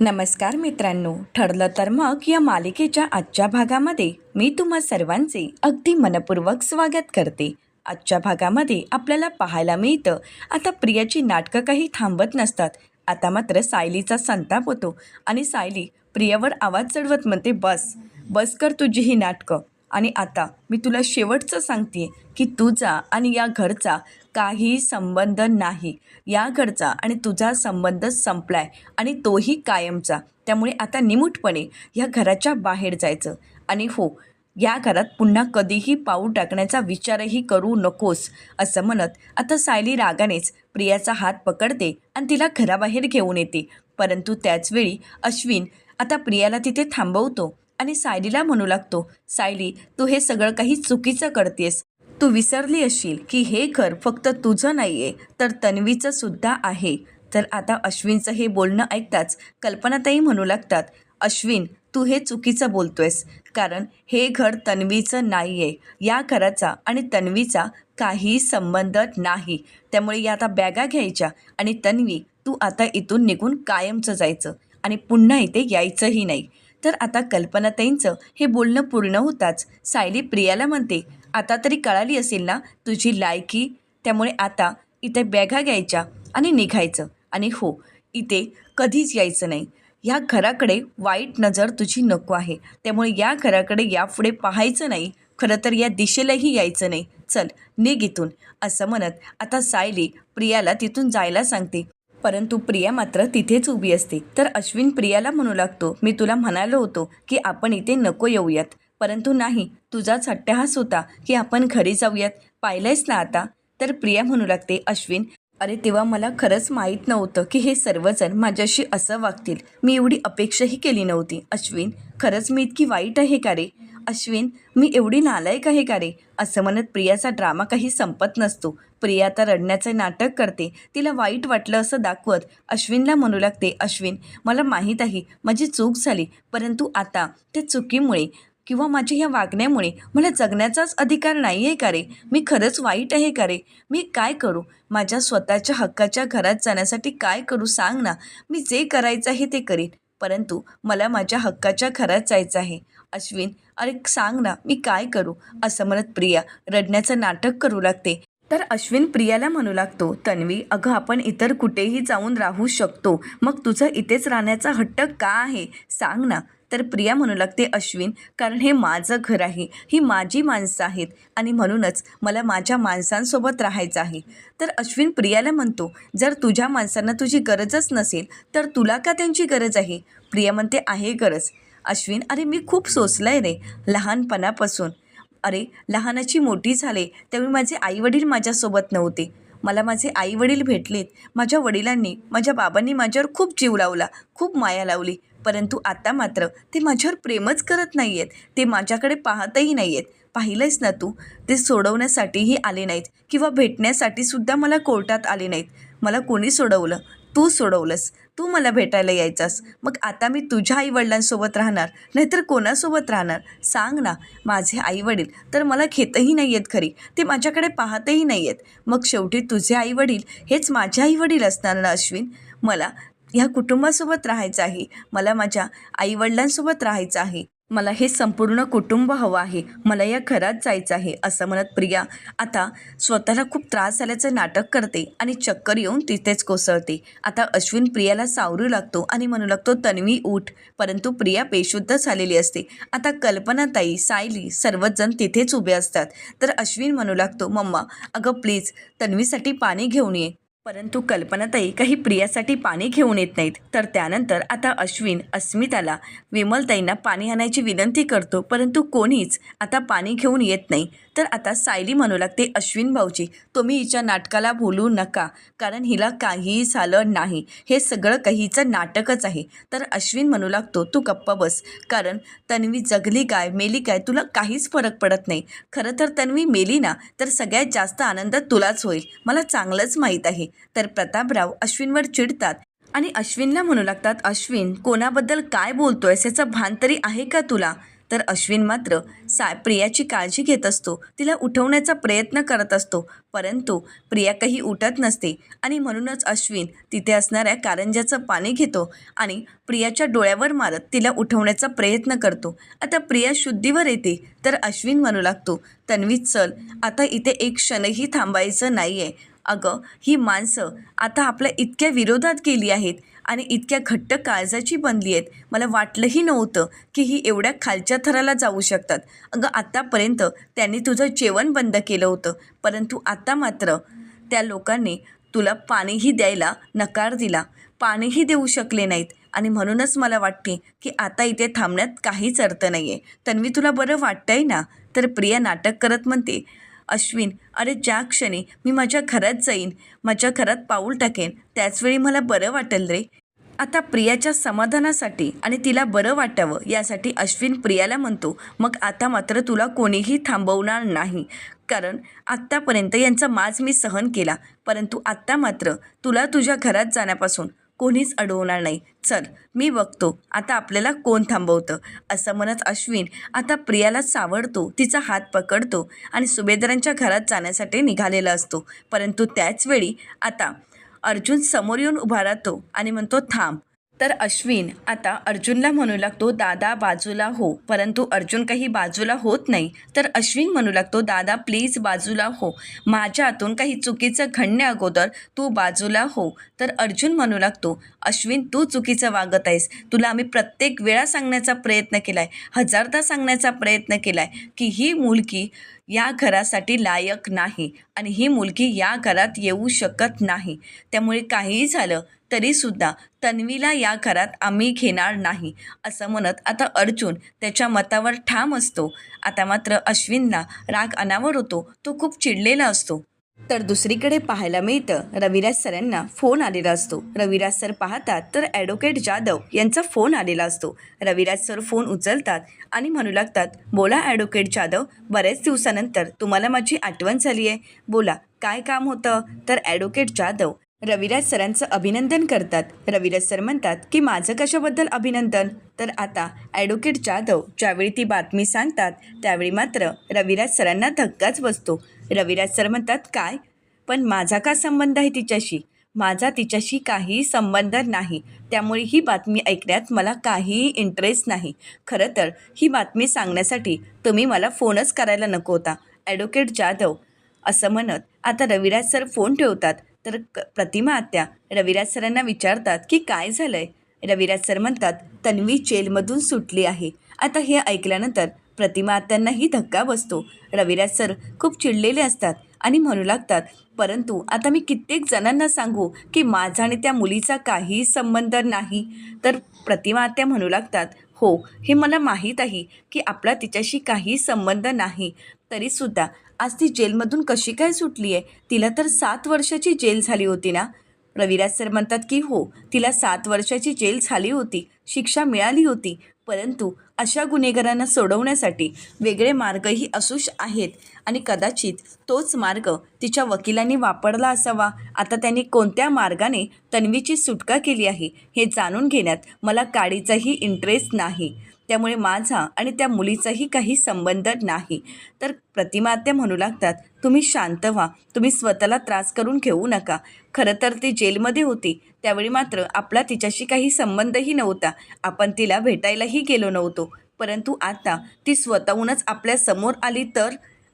नमस्कार मित्रांनो ठरलं तर मग या मालिकेच्या आजच्या भागामध्ये मी तुम्हा सर्वांचे अगदी मनपूर्वक स्वागत करते. आजच्या भागामध्ये आपल्याला पाहायला मिळतं आता प्रियाची नाटकं काही थांबत नसतात. आता मात्र सायलीचा संताप होतो आणि सायली प्रियावर आवाज चढवत म्हणते बस बस कर तुझी ही नाटकं. आणि आता मी तुला शेवटचं सांगते की तुझा आणि या घरचा काही संबंध नाही. या घरचा आणि तुझा संबंध संपलाय आणि तोही कायमचा. त्यामुळे आता निमूटपणे ह्या घराच्या बाहेर जायचं. आणि हो या घरात पुन्हा कधीही पाऊल टाकण्याचा विचारही करू नकोस असं म्हणत आता सायली रागानेच प्रियाचा हात पकडते आणि तिला घराबाहेर घेऊन येते. परंतु त्याचवेळी अश्विन आता प्रियाला तिथे थांबवतो आणि सायलीला म्हणू लागतो सायली तू हे सगळं काही चुकीचं करतेस. तू विसरली असशील की हे घर फक्त तुझं नाही आहे तर तन्वीचं सुद्धा आहे. तर आता अश्विनचं हे बोलणं ऐकताच कल्पनाताई म्हणू लागतात अश्विन तू हे चुकीचं बोलतोयस कारण हे घर तन्वीचं नाही आहे या घराचा आणि तन्वीचा काही संबंध नाही. त्यामुळे या आता बॅगा घ्यायच्या आणि तन्वी तू आता इथून निघून कायमचं जायचं आणि पुन्हा इथे यायचंही नाही. तर आता कल्पनाताईंचं हे बोलणं पूर्ण होताच सायली प्रियाला म्हणते आता तरी कळाली असेल ना तुझी लायकी. त्यामुळे आता इथे बॅगा घ्यायच्या आणि निघायचं. आणि हो इथे कधीच यायचं नाही. ह्या घराकडे वाईट नजर तुझी नको आहे. त्यामुळे या घराकडे यापुढे पाहायचं नाही. खरं तर या दिशेलाही यायचं नाही. चल निघ इथून. असं म्हणत आता सायली प्रियाला तिथून जायला सांगते. परंतु प्रिया मात्र तिथेच उभी असते. तर अश्विन प्रियाला म्हणू लागतो मी तुला म्हणालो होतो की आपण इथे नको येऊयात. परंतु नाही तुझाच हट्टहास होता की आपण घरी जाऊयात. पाहिलंयस ना आता? तर प्रिया म्हणू लागते अश्विन अरे तेव्हा मला खरंच माहीत नव्हतं की हे सर्वजण माझ्याशी असं वागतील. मी एवढी अपेक्षाही केली नव्हती. अश्विन खरंच मी इतकी वाईट आहे का रे? अश्विन मी एवढी नालायक आहे का रे? असं म्हणत प्रियाचा ड्रामा काही संपत नसतो. प्रिया आता रडण्याचे नाटक करते. तिला वाईट वाटलं असं दाखवत अश्विनला म्हणू लागते अश्विन मला माहीत आहे माझी चूक झाली. परंतु आता त्या चुकीमुळे किंवा माझ्या ह्या वागण्यामुळे मला जगण्याचाच अधिकार नाही आहे का रे? मी खरंच वाईट आहे का रे? मी काय करू? माझ्या स्वतःच्या हक्काच्या घरात जाण्यासाठी काय करू सांग ना. मी जे करायचं आहे ते करीन. परंतु मला माझ्या हक्काच्या घरात जायचं आहे. अश्विन अरे सांग ना मी काय करू? असं म्हणत प्रिया रडण्याचं नाटक करू लागते. तर अश्विन प्रियाला म्हणू लागतो तन्वी अगं आपण इतर कुठेही जाऊन राहू शकतो. मग तुझं इथेच राहण्याचा हट्ट का आहे? सांग ना. तर प्रिया म्हणू लागते अश्विन कारण हे माझं घर आहे. ही माझी माणसं आहेत आणि म्हणूनच मला माझ्या माणसांसोबत राहायचं आहे. तर अश्विन प्रियाला म्हणतो जर तुझ्या माणसांना तुझी गरजच नसेल तर तुला का त्यांची गरज आहे? प्रिया म्हणते आहे गरज. अश्विन अरे मी खूप सोचलं आहे रे लहानपणापासून. अरे लहानाची मोठी झाले त्यावेळी माझे आईवडील माझ्यासोबत नव्हते. मला माझे आईवडील भेटलेत. माझ्या वडिलांनी माझ्या बाबांनी माझ्यावर खूप जीव लावला खूप माया लावली. परंतु आता मात्र ते माझ्यावर प्रेमच करत नाही आहेत ते माझ्याकडे पाहतही नाही आहेत पाहिलंयस ना तू? ते सोडवण्यासाठीही आले नाहीत किंवा भेटण्यासाठी सुद्धा मला कोर्टात आले नाहीत. मला कोणी सोडवलं? तू सोडवलंस. तू मला भेटायला यायचास. मग आता मी तुझ्या आईवडिलांसोबत राहणार? नाहीतर कोणासोबत राहणार? सांग ना. माझे आईवडील तर मला घेतही नाही आहेत खरी. ते माझ्याकडे पाहतही नाही आहेत मग शेवटी तुझे आईवडील हेच माझे आईवडील असणार ना अश्विन? मला ह्या कुटुंबासोबत राहायचं आहे. मला माझ्या आईवडिलांसोबत राहायचं आहे. मला हे संपूर्ण कुटुंब हवं आहे. मला या घरात जायचं आहे असं म्हणत प्रिया आता स्वतःला खूप त्रास झाल्याचं नाटक करते आणि चक्कर येऊन तिथेच कोसळते. आता अश्विन प्रियाला सावरू लागतो आणि म्हणू लागतो तन्वी उठ. परंतु प्रिया बेशुद्ध झालेली असते. आता कल्पनाताई सायली सर्वच जण तिथेच उभे असतात. तर अश्विन म्हणू लागतो मम्मा अगं प्लीज तन्वीसाठी पाणी घेऊन ये. परंतु कल्पनाताई काही प्रियासाठी पाणी घेऊन येत नाहीत. तर त्यानंतर आता अश्विन अस्मिताला विमलताईंना पाणी आणायची विनंती करतो परंतु कोणीच आता पाणी घेऊन येत नाही. तर आता सायली म्हणू लागते अश्विन भाऊजी तुम्ही हिच्या नाटकाला भूलू नका कारण हिला काहीही झालं नाही. हे सगळं काहीचं नाटकच आहे. तर अश्विन म्हणू लागतो तू गप्प बस कारण तन्वी जगली काय मेली काय तुला काहीच फरक पडत नाही. खरं तर तन्वी मेली ना तर सगळ्यात जास्त आनंद तुलाच होईल. मला चांगलंच माहीत आहे. तर प्रतापराव अश्विनवर चिडतात. आणि अश्विनला म्हणू लागतात अश्विन कोणाबद्दल काय बोलतोयस? याचं भान तरी आहे का तुला? तर अश्विन मात्र सा प्रियाची काळजी घेत असतो. तिला उठवण्याचा प्रयत्न करत असतो. परंतु प्रिया काही उठत नसते आणि म्हणूनच अश्विन तिथे असणाऱ्या कारंज्याचं पाणी घेतो आणि प्रियाच्या डोळ्यावर मारत तिला उठवण्याचा प्रयत्न करतो. आता प्रिया शुद्धीवर येते तर अश्विन म्हणू लागतो तन्वी चल आता इथे एक क्षणही थांबायचं नाही आहे अगं ही माणसं आता आपल्या इतक्या विरोधात गेली आहेत. आणि इतक्या घट्ट काळजाची बनली आहेत. मला वाटलंही नव्हतं की ही एवढ्या खालच्या थराला जाऊ शकतात. अगं आत्तापर्यंत त्यांनी तुझं जेवण बंद केलं होतं. परंतु आता मात्र त्या लोकांनी तुला पाणीही द्यायला नकार दिला. पाणीही देऊ शकले नाहीत. आणि म्हणूनच मला वाटते की आता इथे थांबण्यात काहीच अर्थ नाही आहे तन्वी तुला बरं वाटतंय ना? तर प्रिया नाटक करत म्हणते अश्विन अरे ज्या क्षणी मी माझ्या घरात जाईन माझ्या घरात पाऊल टाकेन त्याचवेळी मला बरं वाटेल रे. आता प्रियाच्या समाधानासाठी आणि तिला बरं वाटावं यासाठी अश्विन प्रियाला म्हणतो मग आता मात्र तुला कोणीही थांबवणार नाही. कारण आत्तापर्यंत यांचा माज मी सहन केला परंतु आत्ता मात्र तुला तुझ्या घरात जाण्यापासून कोणीच अडवणार नाही. चल मी बघतो आता आपल्याला कोण थांबवतं? असं म्हणत अश्विन आता प्रियाला सावडतो तिचा हात पकडतो आणि सुभेदारांच्या घरात जाण्यासाठी निघालेला असतो. परंतु त्याच वेळी आता अर्जुन समोर येऊन उभा राहतो आणि म्हणतो थांब तर अश्विन आता अर्जुनला म्हणू लागतो दादा बाजूला हो. परंतु अर्जुन काही बाजूला होत नाही. तर अश्विन म्हणू लागतो दादा प्लीज बाजूला हो. माझ्या हातून काही चुकीचं घडण्या अगोदर तू बाजूला हो. तर अर्जुन म्हणू लागतो अश्विन तू चुकीचं वागत आहेस. तुला आम्ही प्रत्येक वेळा सांगण्याचा प्रयत्न केला आहे हजारदा सांगण्याचा प्रयत्न केला आहे की ही मुलगी या घरासाठी लायक नाही आणि ही मुलगी या घरात येऊ शकत नाही. त्यामुळे काहीही झालं तरीसुद्धा तन्वीला या घरात आम्ही घेणार नाही असं म्हणत आता अर्जुन त्याच्या मतावर ठाम असतो. आता मात्र अश्विनला राग अनावर होतो तो खूप चिडलेला असतो. तर दुसरीकडे पाहायला मिळतं रविराज सरांना फोन आलेला असतो. रविराज सर पाहतात तर ॲडव्होकेट जाधव यांचा फोन आलेला असतो. रविराज सर फोन उचलतात आणि म्हणू लागतात बोला ॲडव्होकेट जाधव बऱ्याच दिवसानंतर तुम्हाला माझी आठवण झाली आहे बोला काय काम होतं? तर ॲडव्होकेट जाधव रविराज सरांचं अभिनंदन करतात. रविराज सर म्हणतात की माझं कशाबद्दल अभिनंदन? तर आता ॲडव्होकेट जाधव ज्यावेळी ती बातमी सांगतात त्यावेळी मात्र रविराज सरांना धक्काच बसतो. रविराज सर म्हणतात काय? पण माझा का संबंध आहे तिच्याशी? माझा तिच्याशी काही संबंध नाही. त्यामुळे ही बातमी ऐकण्यात मला काहीही इंटरेस्ट नाही. खरं तर ही बातमी सांगण्यासाठी तुम्ही मला फोनच करायला नको होता. ॲडव्होकेट जाधव असं म्हणत आता रविराज सर फोन ठेवतात. तर क प्रतिमा आत्या रविराज सरांना विचारतात की काय झालं आहे रविराज सर म्हणतात तन्वी जेलमधून सुटली आहे. आता हे ऐकल्यानंतर प्रतिमा आत्यांनाही धक्का बसतो. रविराज सर खूप चिडलेले असतात आणि म्हणू लागतात परंतु आता मी कित्येक जणांना सांगू की माझा आणि त्या मुलीचा काहीही संबंध नाही. तर प्रतिमा आत्या म्हणू लागतात हो हे मला माहीत आहे की आपला तिच्याशी काही संबंध नाही. तरीसुद्धा आज ती जेलमधून कशी काय सुटली आहे? तिला तर सात वर्षाची जेल झाली होती ना? रविराज सर म्हणतात की हो तिला सात वर्षाची जेल झाली होती शिक्षा मिळाली होती परंतु अशा गुन्हेगारांना सोडवण्यासाठी वेगळे मार्गही असू आहेत आणि कदाचित तोच मार्ग तिच्या वकिलांनी वापरला असावा. आता त्यांनी कोणत्या मार्गाने तन्वीची सुटका केली आहे हे जाणून घेण्यात मला काडीचाही इंटरेस्ट नाही. त्यामुळे माझा आणि त्या मुलीचाही काही संबंध नाही. तर प्रतिमात्या म्हणू लागतात तुम्ही शांत व्हा. तुम्ही स्वतःला त्रास करून घेऊ नका. खरं तर ती जेलमध्ये होती. त्यावेळी मात्र आपला तिच्याशी काही संबंधही नव्हता. आपण तिला भेटायलाही गेलो नव्हतो. परंतु आता ती स्वतःहूनच आपल्यासमोर आली तर?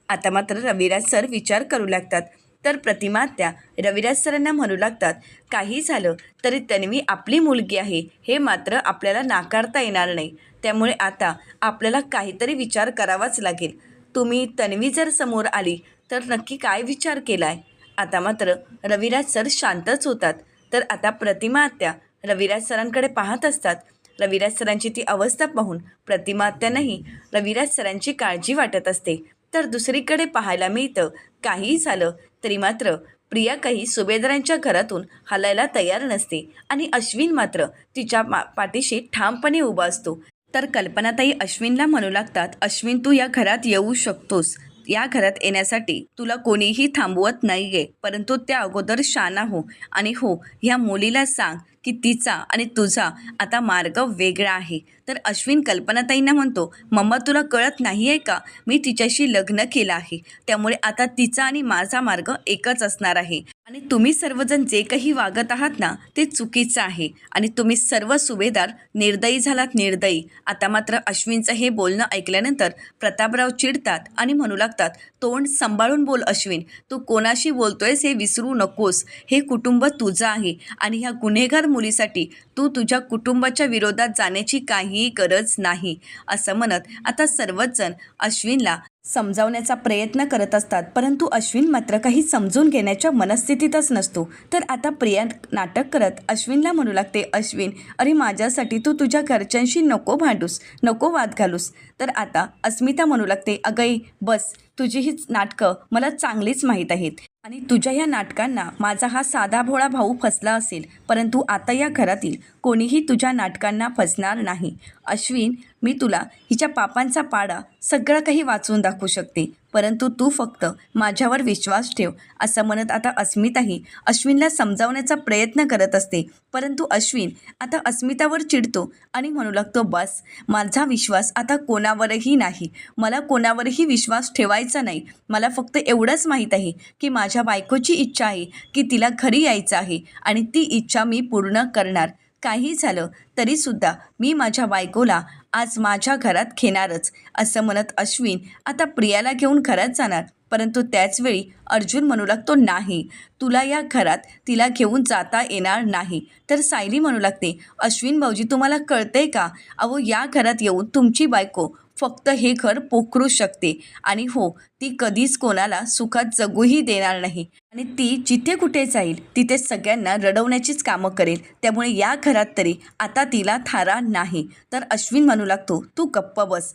आता मात्र रविराज सर विचार करू लागतात तर प्रतिमा त्या रविराज सरांना म्हणू लागतात काही झालं तरी तन्वी आपली मुलगी आहे हे मात्र आपल्याला नाकारता येणार नाही. त्यामुळे आता आपल्याला काहीतरी विचार करावाच लागेल. तुम्ही तन्वी जर समोर आली तर नक्की काय विचार केला आहे आता मात्र रविराज सर शांतच होतात. तर आता प्रतिमा आत्या रविराज सरांकडे पाहत असतात. रविराज सरांची ती अवस्था पाहून प्रतिमा आत्यांनाही रविराज सरांची काळजी वाटत असते. तर दुसरीकडे पाहायला मिळतं काहीही झालं तरी मात्र प्रिया काही सुभेदारांच्या घरातून हलायला तयार नसते आणि अश्विन मात्र तिच्या पा पाठीशी ठामपणे उभा असतो. तर कल्पनाताई अश्विनला म्हणू लागतात अश्विन तू या घरात येऊ शकतोस. या घरात येण्यासाठी तुला कोणीही थांबवत नाही आहे परंतु त्या अगोदर शाना हो. आणि हो ह्या मुलीला सांग. की तिचा आणि तुझा आता मार्ग वेगळा आहे. तर अश्विन कल्पनाताईंना म्हणतो मम्मा तुला कळत नाही आहे का? मी तिच्याशी लग्न केलं आहे. त्यामुळे आता तिचा आणि माझा मार्ग एकच असणार आहे. आणि तुम्ही सर्वजण जे काही वागत आहात ना ते चुकीचं आहे. आणि तुम्ही सर्व सुभेदार निर्दयी झालात निर्दयी. आता मात्र अश्विनचं हे बोलणं ऐकल्यानंतर प्रतापराव चिडतात आणि म्हणू लागतात तोंड सांभाळून बोल अश्विन. तू कोणाशी बोलतोयस हे विसरू नकोस. हे कुटुंब तुझं आहे. आणि ह्या गुन्हेगार मुलीसाठी तू तुझ्या कुटुंबाच्या विरोधात जाण्याची काहीही गरज नाही असं म्हणत आता सर्वच जण अश्विनला समजावण्याचा प्रयत्न करत असतात. परंतु अश्विन मात्र काही समजून घेण्याच्या मनस्थितीतच नसतो. तर आता प्रिया नाटक करत अश्विनला म्हणू लागते अश्विन अरे माझ्यासाठी तू तुझ्या घरच्यांशी नको भांडूस नको वाद घालूस. तर आता अस्मिता म्हणू लागते अगई बस तुझी हीच नाटकं मला चांगलीच माहीत आहेत. आणि तुझ्या या नाटकांना माझा हा साधा भोळा भाऊ फसला असेल परंतु आता या घरातील कोणीही तुझ्या नाटकांना फसणार नाही. अश्विन मी तुला हिच्या पापांचा पाडा सगळं काही वाचून दाखवू शकते. परंतु तू फक्त माझ्यावर विश्वास ठेव असं म्हणत आता अस्मिताही अश्विनला समजावण्याचा प्रयत्न करत असते. परंतु अश्विन आता अस्मितावर चिडतो आणि म्हणू लागतो बस माझा विश्वास आता कोणावरही नाही. मला कोणावरही विश्वास ठेवायचा नाही. मला फक्त एवढंच माहीत आहे की माझ्या बायकोची इच्छा आहे की तिला घरी यायचं आहे आणि ती इच्छा मी पूर्ण करणार. काही झालं तरीसुद्धा मी माझ्या बायकोला आज माझ्या घरात घेणारच असं म्हणत अश्विन आता प्रियाला घेऊन घरात जाणार. परंतु त्याचवेळी अर्जुन म्हणू लागतो नाही तुला या घरात तिला घेऊन जाता येणार नाही. तर सायली म्हणू लागते अश्विन भाऊजी तुम्हाला कळतंय का? अहो या घरात येऊन तुमची बायको फक्त हे घर पोखरू शकते. आणि हो ती कधीच कोणाला सुखात जगूही देणार नाही. आणि ती जिथे कुठे जाईल तिथे सगळ्यांना रडवण्याचीच कामं करेल. त्यामुळे या घरात तरी आता तिला थारा नाही. तर अश्विन म्हणू लागतो तू गप्प बस.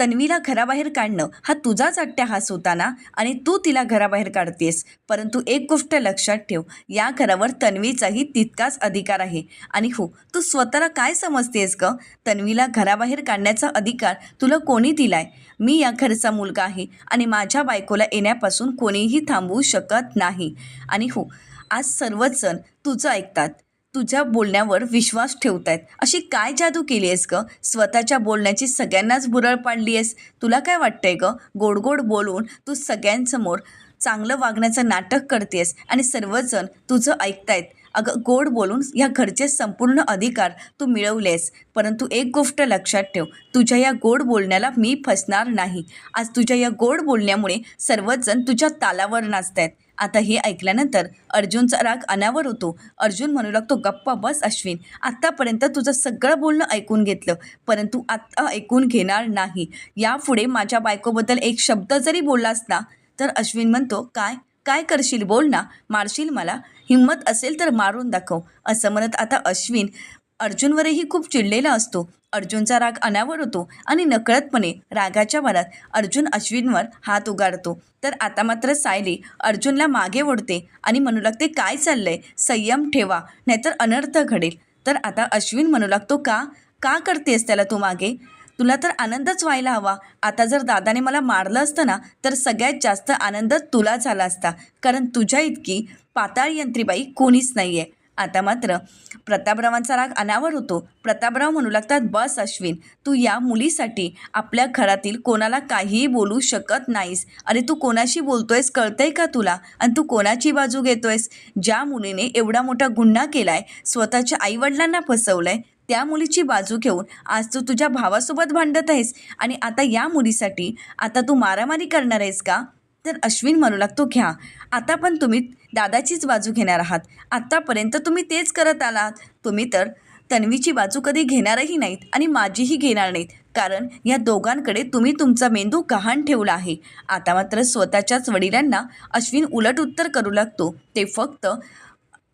तन्वीला घराबाहेर काढणं हा तुझाच अट्ट्याहास होता ना? आणि तू तिला घराबाहेर काढतेस. परंतु एक गोष्ट लक्षात ठेव या घरावर तन्वीचाही तितकाच अधिकार आहे. आणि हो तू स्वतःला काय समजतेस ग? तन्वीला घराबाहेर काढण्याचा अधिकार तुला कोणी दिलाय? मी या घरचा मुलगा आहे आणि माझ्या बायकोला येण्यापासून कोणीही थांबवू शकत नाही. आणि हो आज सर्वच जण तुझं ऐकतात. तुझ्या बोलण्यावर विश्वास ठेवतायत. अशी काय जादू केली आहेस ग? स्वतःच्या बोलण्याची सगळ्यांनाच बुरळ पाडली आहेस तुला काय वाटतंय ग? गोड गोड बोलून तू सगळ्यांसमोर चांगलं वागण्याचं नाटक करतेस आणि सर्वजण तुझं ऐकतायत. अगं गोड बोलून ह्या घरचे संपूर्ण अधिकार तू मिळवलेस. परंतु एक गोष्ट लक्षात ठेव. तुझ्या या गोड बोलण्याला मी फसणार नाही. आज तुझ्या या गोड बोलण्यामुळे सर्वजण तुझ्या तालावर नाचत आहेत आता हे ऐकल्यानंतर अर्जुनचा राग अनावर होतो. अर्जुन म्हणू लागतो गप्पा बस अश्विन आत्तापर्यंत तुझं सगळं बोलणं ऐकून घेतलं परंतु आत्ता ऐकून घेणार नाही. यापुढे माझ्या बायकोबद्दल एक शब्द जरी बोललास ना तर अश्विन म्हणतो काय? काय करशील? बोल ना. मारशील मला? हिंमत असेल तर मारून दाखव. असं म्हणत आता अश्विन अर्जुनवरही खूप चिडलेला असतो. अर्जुनचा राग अनावर होतो आणि नकळतपणे रागाच्या भरात अर्जुन अश्विनवर हात उगारतो. तर आता मात्र सायली अर्जुनला मागे ओढते आणि म्हणू लागते काय चाललंय? संयम ठेवा नाहीतर अनर्थ घडेल. तर आता अश्विन म्हणू लागतो का? का करतेस त्याला तू मागे? तुला तर आनंदच व्हायला हवा. आता जर दादाने मला मारलं असतं ना तर सगळ्यात जास्त आनंद तुला झाला असता. कारण तुझ्या इतकी पाताळ यंत्रीबाई कोणीच नाही आहे आता मात्र प्रतापरावांचा राग अनावर होतो. प्रतापराव म्हणू लागतात बस अश्विन तू या मुलीसाठी आपल्या घरातील कोणाला काहीही बोलू शकत नाहीस. अरे तू कोणाशी बोलतोयस कळतंय का तुला? आणि तू कोणाची बाजू घेतोयस? ज्या मुलीने एवढा मोठा गुन्हा केलाय स्वतःच्या आईवडिलांना फसवलंय त्या मुलीची बाजू घेऊन आज तू तुझ्या भावासोबत भांडत आहेस. आणि आता या मुलीसाठी आता तू मारामारी करणार आहेस का? तर अश्विन म्हणू लागतो घ्या. आता पण तुम्ही दादाचीच बाजू घेणार आहात. आत्तापर्यंत तुम्ही तेच करत आलात. तुम्ही तर तन्वीची बाजू कधी घेणारही नाहीत आणि माझीही घेणार नाहीत. कारण या दोघांकडे तुम्ही तुमचा मेंदू गहाण ठेवला आहे. आता मात्र स्वतःच्याच वडिलांना अश्विन उलट उत्तर करू लागतो. ते फक्त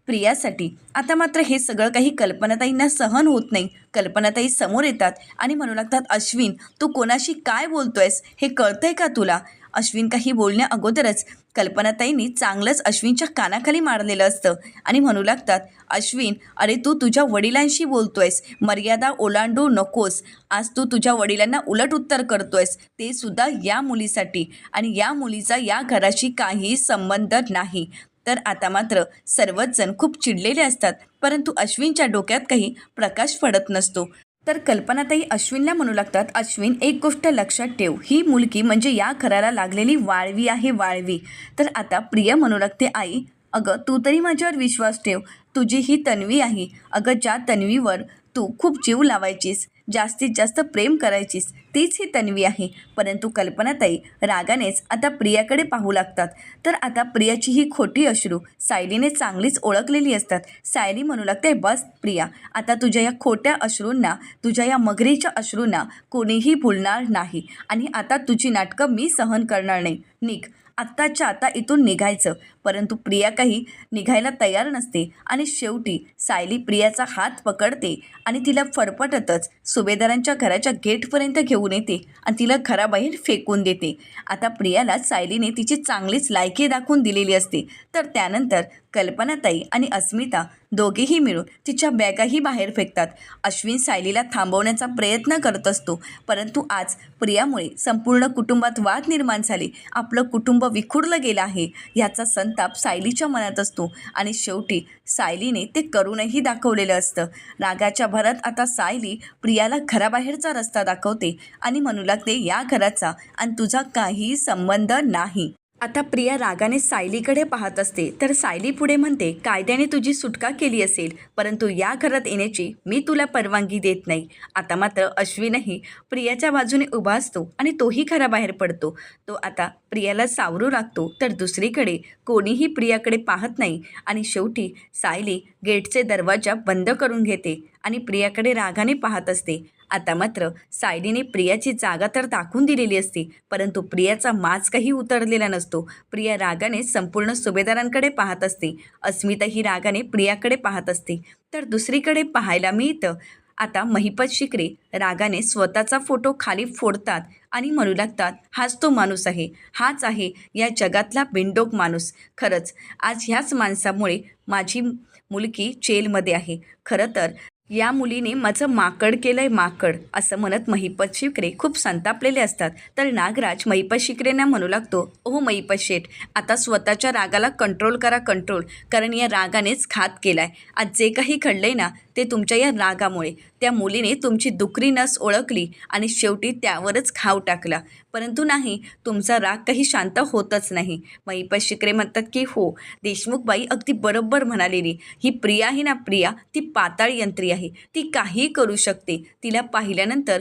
प्रियासाठी. आता मात्र हे सगळं काही कल्पनाताईंना सहन होत नाही. कल्पनाताई समोर येतात आणि म्हणू लागतात अश्विन तू कोणाशी काय बोलतोयस? हे कळतंय का तुला? अश्विन काही बोलण्या अगोदरच कल्पनाताईंनी चांगलंच अश्विनच्या कानाखाली मारलेलं असतं. आणि म्हणू लागतात अश्विन अरे तू तुझ्या वडिलांशी बोलतोयस. मर्यादा ओलांडू नकोस. आज तू तुझ्या वडिलांना उलट उत्तर करतोयस. ते सुद्धा या मुलीसाठी. आणि या मुलीचा या घराशी काही संबंध नाही. तर आता मात्र सर्वच जण खूप चिडलेले असतात. परंतु अश्विनच्या डोक्यात काही प्रकाश पडत नसतो. तर कल्पनाताई अश्विनला म्हणू लागतात अश्विन एक गोष्ट लक्षात ठेव. ही मुलगी म्हणजे या घराला लागलेली वाळवी आहे वाळवी. तर आता प्रिया म्हणू लागते आई अगं तू तरी माझ्यावर विश्वास ठेव. तुझी ही तन्वी आहे. अगं ज्या तन्वीवर तू खूप जीव लावायचीस जास्तीत जास्त प्रेम करायचीस तीच ही तन्वी आहे. परंतु कल्पनाताई रागानेच आता प्रियाकडे पाहू लागतात. तर आता प्रियाची ही खोटी अश्रू सायलीने चांगलीच ओळखलेली असतात. सायली म्हणू लागते बस प्रिया आता तुझ्या या खोट्या अश्रूंना तुझ्या या मगरीच्या अश्रूंना कोणीही भुलणार नाही आणि आता तुझी नाटकं मी सहन करणार नाही. निघ आत्ताच्या आता इथून निघायचं. परंतु प्रिया काही निघायला तयार नसते आणि शेवटी सायली प्रियाचा हात पकडते आणि तिला फरफटतच सुभेदारांच्या घराच्या गेटपर्यंत घेऊन येते आणि तिला घराबाहेर फेकून देते. आता प्रियाला सायलीने तिची चांगलीच लायकी दाखवून दिलेली असते. तर त्यानंतर कल्पनाताई आणि अस्मिता दोघेही मिळून तिच्या बॅगाही बाहेर फेकतात. अश्विन सायलीला थांबवण्याचा प्रयत्न करत असतो. परंतु आज प्रियामुळे संपूर्ण कुटुंबात वाद निर्माण झाले. आपलं कुटुंब विखुरलं गेलं आहे. याचा संताप सायलीच्या मनात असतो आणि शेवटी सायलीने ते करूनही दाखवलेलं असतं. रागाच्या भरात आता सायली प्रियाला घराबाहेरचा रस्ता दाखवते आणि म्हणू लागते या घराचा आणि तुझा काही संबंध नाही. आता प्रिया रागाने सायलीकडे पाहत असते. तर सायली पुढे म्हणते कायद्याने तुझी सुटका केली असेल परंतु या घरात येण्याची मी तुला परवानगी देत नाही. आता मात्र अश्विनही प्रियाच्या बाजूने उभा असतो आणि तोही घराबाहेर पडतो. तो आता प्रियाला सावरू लागतो तर दुसरीकडे कोणीही प्रियाकडे पाहत नाही. आणि शेवटी सायली गेटचे दरवाजा बंद करून घेते आणि प्रियाकडे रागाने पाहत असते. आता मात्र सायलीने प्रियाची जागा तर दाखवून दिलेली असते परंतु प्रियाचा माज काही उतरलेला नसतो. प्रिया रागाने संपूर्ण सुभेदारांकडे पाहत असते. अस्मिता ही रागाने प्रियाकडे पाहत असते. तर दुसरीकडे पाहायला मिळतं. आता महिपत शिकरे रागाने स्वतःचा फोटो खाली फोडतात आणि म्हणू लागतात हाच तो माणूस आहे. हाच आहे या जगातला बिंडोक माणूस. खरंच आज ह्याच माणसामुळे माझी मुलगी जेलमध्ये आहे. खरं तर या मुलीने माझं माकड केलंय माकड असं म्हणत महिपत शिकरे खूप संतापलेले असतात. तर नागराज महिपत शिकरेंना म्हणू लागतो ओहो महिपत शेठ आता स्वतःच्या रागाला कंट्रोल करा कंट्रोल कारण या रागानेच घात केलाय. आज जे काही घडलंय ना ते तुमच्या या रागामुळे. त्या मुलीने तुमची दुकरी नस ओळखली आणि शेवटी त्यावरच खाव टाकला. परंतु नाही तुमचा राग काही शांत होतच नाही. महिपत शिकरे म्हणतात की हो देशमुखबाई अगदी बरोबर म्हणालेली. ही प्रिया आहे ना प्रिया ती पाताळ यंत्री आहे. ती काही करू शकते. तिला पाहिल्यानंतर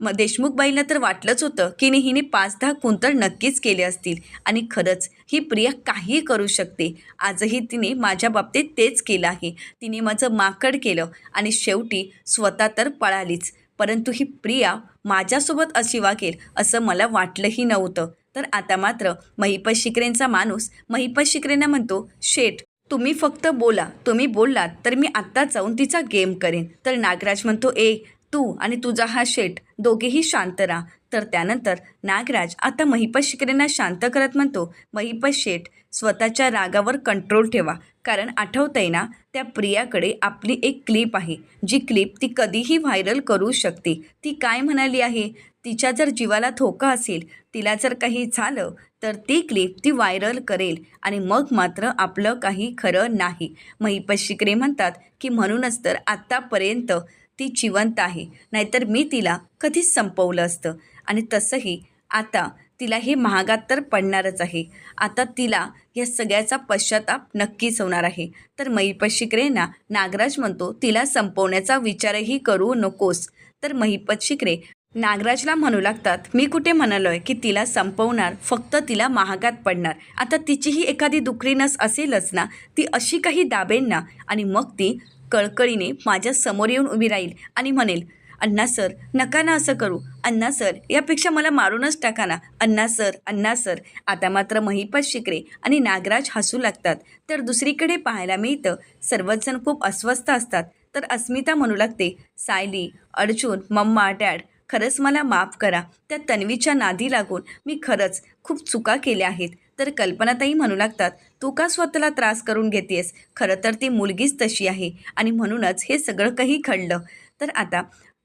मग देशमुखबाईला तर वाटलंच होतं की नाही हिने पाच दहा कुंतळ नक्कीच केले असतील. आणि खरंच ही प्रिया काही करू शकते. आजही तिने माझ्या बाबतीत तेच केलं आहे. तिने माझं माकड केलं आणि शेवटी स्वतः तर पळालीच. परंतु ही प्रिया माझ्यासोबत अशी वागेल असं मला वाटलंही नव्हतं. तर आता मात्र महिपत शिकरेंचा माणूस महिपत शिकरेंना म्हणतो शेठ तुम्ही फक्त बोला. तुम्ही बोललात तर मी आत्ताच जाऊन तिचा गेम करेन. तर नागराज म्हणतो ए तू आणि तुझा हा शेठ दोघेही शांत राहा. तर त्यानंतर नागराज आता महिपत शिकरेंना शांत करत म्हणतो महिपत शेठ स्वतःच्या रागावर कंट्रोल ठेवा. कारण आठवतंय ना त्या प्रियाकडे आपली एक क्लिप आहे. जी क्लिप ती कधीही व्हायरल करू शकते. ती काय म्हणाली आहे? तिच्या जर जीवाला धोका असेल तिला जर काही झालं तर ती क्लिप ती व्हायरल करेल. आणि मग मात्र आपलं काही खरं नाही. महिपत शिकरे म्हणतात की म्हणूनच तर आत्तापर्यंत ती जिवंत आहे. नाहीतर मी तिला कधीच संपवलं असतं. आणि तसंही आता तिला हे महागात तर पडणारच आहे. आता तिला या सगळ्याचा पश्चाताप नक्कीच होणार आहे. तर महिपशिकरेंना नागराज म्हणतो तिला संपवण्याचा विचारही करू नकोस. तर महिपत शिकरे नागराजला म्हणू लागतात मी कुठे म्हणालो आहे की तिला संपवणार फक्त तिला महागात पडणार. आता तिचीही एखादी दुखरी नस असेलच ना ती अशी काही दाबेन ना. आणि मग ती कळकळीने माझ्यासमोर येऊन उभी राहील आणि म्हणेल अण्णा सर नका ना असं करू. अण्णा सर यापेक्षा मला मारूनच टाका ना. अण्णा सर अण्णा सर आता मात्र महिपत शिकरे आणि नागराज हसू लागतात. तर दुसरीकडे पाहायला मिळतं सर्वचजण खूप अस्वस्थ असतात. तर अस्मिता म्हणू लागते सायली अर्जुन मम्मा डॅड खरंच मला माफ करा. त्या तन्वीच्या नादी लागून मी खरंच खूप चुका केल्या आहेत. तर कल्पनाताई म्हणू लागतात तू का स्वतःला त्रास करून घेतेस खरं तर ती मुलगीच तशी आहे. आणि म्हणूनच हे सगळं काही घडलं. तर आता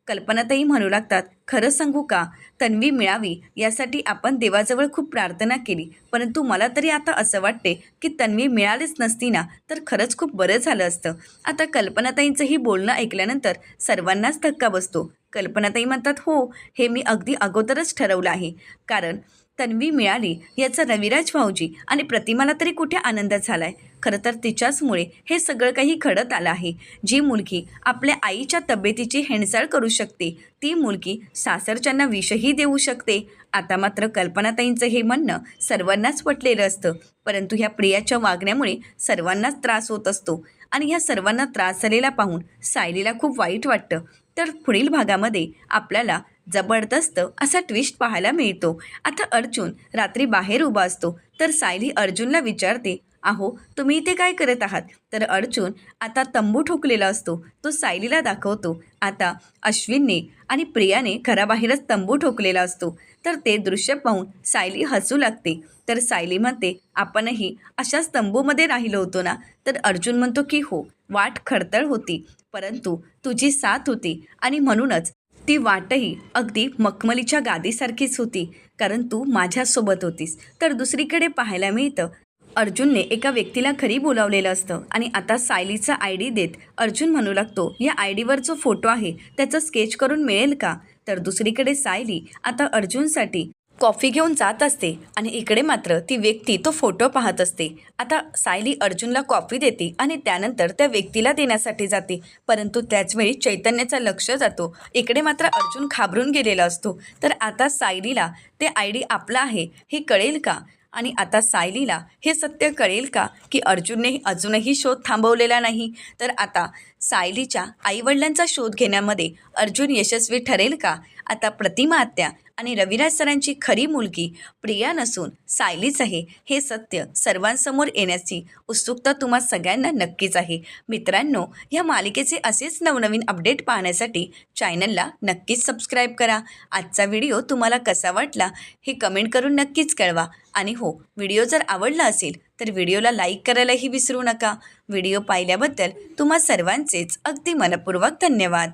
कल्पनाताई म्हणू लागतात खरं सांगू का? तन्वी मिळावी यासाठी आपण देवाजवळ खूप प्रार्थना केली. परंतु मला तरी आता असं वाटते की तन्वी मिळालीच नसती ना तर खरंच खूप बरं झालं असतं. आता कल्पनाताईंचंही बोलणं ऐकल्यानंतर सर्वांनाच धक्का बसतो. कल्पनाताई म्हणतात हो हे मी अगदी अगोदरच ठरवलं आहे. कारण तन्वी मिळाली याचा रविराज भाऊजी आणि प्रतिमाला तरी कुठे आनंद झाला आहे खरं तर तिच्याचमुळे हे सगळं काही घडत आलं आहे. जी मुलगी आपल्या आईच्या तब्येतीची हेणसाळ करू शकते ती मुलगी सासरच्यांना विषही देऊ शकते. आता मात्र कल्पनाताईंचं हे म्हणणं सर्वांनाच पटलेलं असतं. परंतु ह्या प्रियाच्या वागण्यामुळे सर्वांनाच त्रास होत असतो आणि ह्या सर्वांना त्रास झालेला पाहून सायलीला खूप वाईट वाटतं. तर पुढील भागामध्ये आपल्याला जबरदस्त असा ट्विस्ट पाहायला मिळतो. आता अर्जुन रात्री बाहेर उभा असतो. तर सायली अर्जुनला विचारते अहो तुम्ही इथे काय करत आहात? तर अर्जुन आता तंबू ठोकलेला असतो. तो सायलीला दाखवतो. आता अश्विनने आणि प्रियाने घराबाहेरच तंबू ठोकलेला असतो. तर ते दृश्य पाहून सायली हसू लागते. तर सायली म्हणते आपणही अशाच तंबूमध्ये राहिलो होतो ना? तर अर्जुन म्हणतो की हो वाट खडतळ होती. परंतु तुझी साथ होती आणि म्हणूनच ती वाटही अगदी मखमलीच्या गादीसारखीच होती कारण तू माझ्यासोबत होतीस. तर दुसरीकडे पाहायला मिळतं अर्जुनने एका व्यक्तीला खरी बोलावलेलं असतं आणि आता सायलीचा आय डी देत अर्जुन म्हणू लागतो या आय डीवर जो फोटो आहे त्याचं स्केच करून मिळेल का? तर दुसरीकडे सायली आता अर्जुनसाठी कॉफी घेऊन जात असते आणि इकडे मात्र ती व्यक्ती तो फोटो पाहत असते. आता सायली अर्जुनला कॉफी देते आणि त्यानंतर त्या व्यक्तीला देण्यासाठी जाते. परंतु त्याचवेळी चैतन्याचं लक्ष जातो. इकडे मात्र अर्जुन घाबरून गेलेला असतो. तर आता सायलीला ते आय डी आपला आहे हे कळेल का? आणि आता सायलीला हे सत्य कळेल का की अर्जुनने अजूनही शोध थांबवलेला नाही? तर आता सायलीच्या आईवडिलांचा शोध घेण्यामध्ये अर्जुन यशस्वी ठरेल का? आता प्रतिमा आत्या आणि रविराज सरांची खरी मुलगी प्रिया नसून सायलीच आहे हे सत्य सर्वांसमोर येण्याची उत्सुकता तुम्हा सगळ्यांना नक्कीच आहे. मित्रांनो या मालिकेचे असेच नवनवीन अपडेट पाहण्यासाठी चॅनलला नक्कीच सबस्क्राईब करा. आजचा व्हिडिओ तुम्हाला कसा वाटला हे कमेंट करून नक्कीच कळवा. आणि हो व्हिडिओ जर आवडला असेल तर व्हिडिओला लाईक करायलाही विसरू नका. व्हिडिओ पाहिल्याबद्दल तुम्हा सर्वांचेच अगदी मनपूर्वक धन्यवाद.